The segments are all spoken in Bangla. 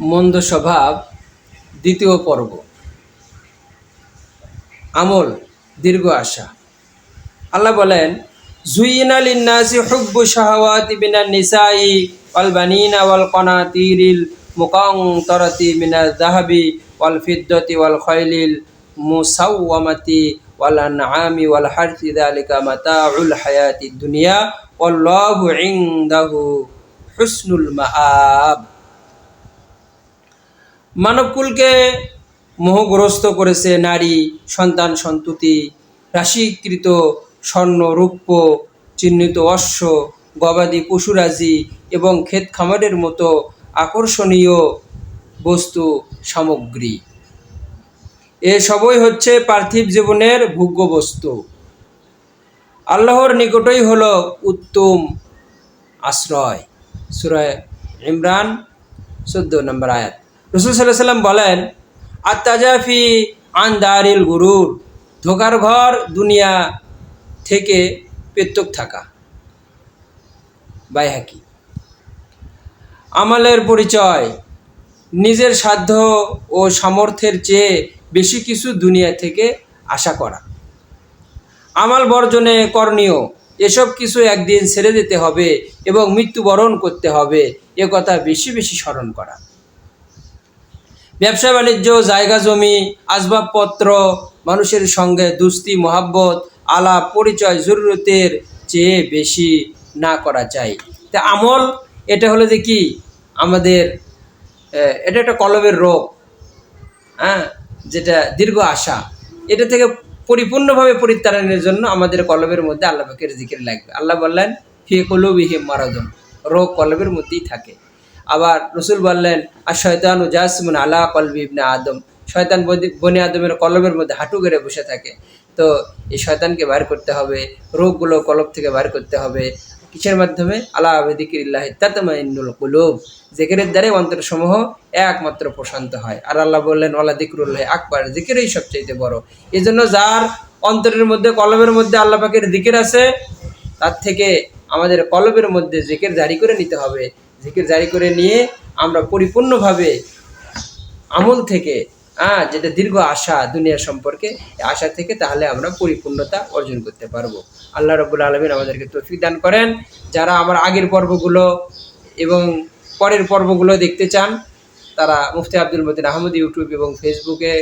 মন্দ স্বভাব, দ্বিতীয় পর্ব। আমল, দীর্ঘ আশা। আল্লাহ বলেন, জুইনা লিন্নাসি হুব্বু শাহাওয়াতি মিনান নিসাই ওয়াল বানিনা ওয়াল কনাতিরিল মুকান্তরাতি মিনাল যাহাবি ওয়াল ফিদ্দতি ওয়াল খয়লিল মুসাওয়ামাতি ওয়াল আনআমি ওয়াল হারথি যালিকা মাতাউল হায়াতিদ দুনিয়া ওয়াল্লাহু ইনদাহু হুসনুল মাআব। মানবকুলকে মোহগ্রস্ত করেছে নারী, সন্তান, সন্ততি, রাশিকৃত স্বর্ণ, রূপ্য, চিহ্নিত অশ্ব, গবাদি পশুরাজি এবং ক্ষেত খামারের মতো আকর্ষণীয় বস্তু সামগ্রী। এ সবই হচ্ছে পার্থিব জীবনের ভোগ্য বস্তু আল্লাহর নিকটই হলো উত্তম আশ্রয়। সুরায় ইমরান, চোদ্দ নম্বর আয়াত। রসুল সাল্লাহ সাল্লাম বলেন আত্মাজাফি আন দারিল গুরুর, ধোকার ঘর দুনিয়া থেকে পৃথক থাকা। বাইহাকি আমালের পরিচয়, নিজের সাধ্য ও সামর্থ্যের চেয়ে বেশি কিছু দুনিয়া থেকে আশা করা। আমাল বর্জনে করণীয়, এসব কিছু একদিন ছেড়ে দিতে হবে এবং মৃত্যুবরণ করতে হবে, এ কথা বেশি বেশি স্মরণ করা। ব্যবসা বাণিজ্য, জায়গা জমি, আসবাবপত্র, মানুষের সঙ্গে দুস্তি, মোহাব্বত, আলাপ, পরিচয়, জরুরতের চেয়ে বেশি না করা চাই তা আমল, এটা হলো যে কি? আমাদের এটা একটা কলবের রোগ হ্যাঁ? যেটা দীর্ঘ আশা। এটা থেকে পরিপূর্ণভাবে পরিত্রাণের জন্য আমাদের কলবের মধ্যে আল্লাহ পাকের জিকির লাগবে। আল্লাহ বললেন, ফি কলবিহিম মারাদন। রোগ কলবের মধ্যেই থাকে। আবার রসুল বললেন, আর শয়তান ও জাসমুন আলা কলবি ইবনে আদম। শয়তান বনি আদমের কলবের মধ্যে হাঁটু গেড়ে বসে থাকে। তো এই শয়তানকে বার করতে হবে, রোগগুলো কলব থেকে বার করতে হবে। কিসের মাধ্যমে? আল্লাহ আবেদিকিল্লাহ তাতমাইনুল কুলুব। জেকেরের দ্বারে অন্তরসমূহ একমাত্র প্রশান্ত হয়। আর আল্লাহ বললেন ওলা দিকরুল্লাহ আকবার। জিকিরই সবচাইতে বড়। এই জন্য যার অন্তরের মধ্যে, কলবের মধ্যে আল্লাহ পাকের দিকের আছে, তার থেকে আমাদের কলবের মধ্যে জিকির জারি করে নিতে হবে। জিকির জারি করে নিয়ে আমরা পরিপূর্ণভাবে আমল থেকে হ্যাঁ যেটা দীর্ঘ আশা দুনিয়া সম্পর্কে আশা থেকে তাহলে আমরা পরিপূর্ণতা অর্জন করতে পারব। আল্লাহ রবুল আলমিন আমাদেরকে তৌফিক দান করেন। যারা আমার আগের পর্বগুলো এবং পরের পর্বগুলো দেখতে চান, তারা মুফতি আব্দুল মতিন আহমদ ইউটিউব এবং ফেসবুকে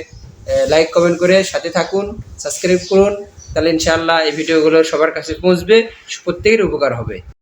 লাইক, কমেন্ট করে সাথে থাকুন, সাবস্ক্রাইব করুন, তাহলে ইনশাআল্লাহ এই ভিডিওগুলো সবার কাছে পৌঁছবে, প্রত্যেকের উপকার হবে।